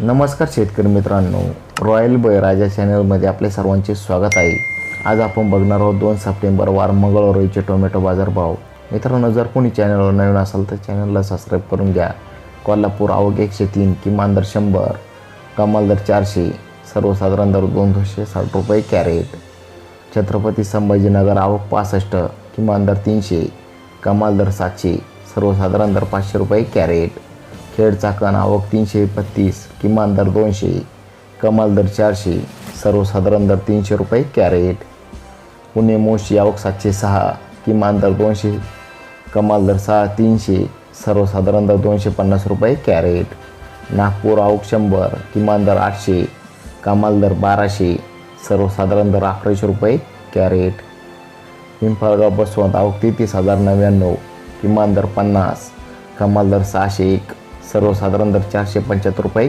नमस्कार शेतकरी मित्रांनो. रॉयल बय राजा चॅनलमध्ये आपल्या सर्वांचे स्वागत आहे. आज आपण बघणार आहोत दोन सप्टेंबर वार मंगळवारीचे टोमॅटो बाजारभाव मित्रांनो जर कोणी चॅनलवर नवीन असाल तर चॅनलला सबस्क्राईब करून घ्या. कोल्हापूर आवक एकशे तीन किमान दर शंभर कमाल दर चारशे सर्वसाधारण दर दोनशे साठ रुपये कॅरेट. छत्रपती संभाजीनगर आवक पासष्ट किमान दर तीनशे कमाल दर सातशे सर्वसाधारण दर पाचशे रुपये कॅरेट. खेड कण आवक तीनशे बत्तीस किमान दर दोनशे कमाल दर चारशे सर्वसाधारण दर तीनशे रुपये कॅरेट. पुणे मोशी आवक सातशे सहा किमान दर दोनशे कमाल दर सहा तीनशे सर्वसाधारण दर दोनशे पन्नास रुपये कॅरेट. नागपूर आवक शंभर किमान दर आठशे कमाल दर बाराशे सर्वसाधारण दर अकराशे रुपये कॅरेट. पिंपळगाव बसवंत आवक तेहतीस हजार नव्याण्णव किमान दर पन्नास कमाल दर सहाशे एक सर्वसाधारण दर चारशे पंच्याहत्तर रुपये.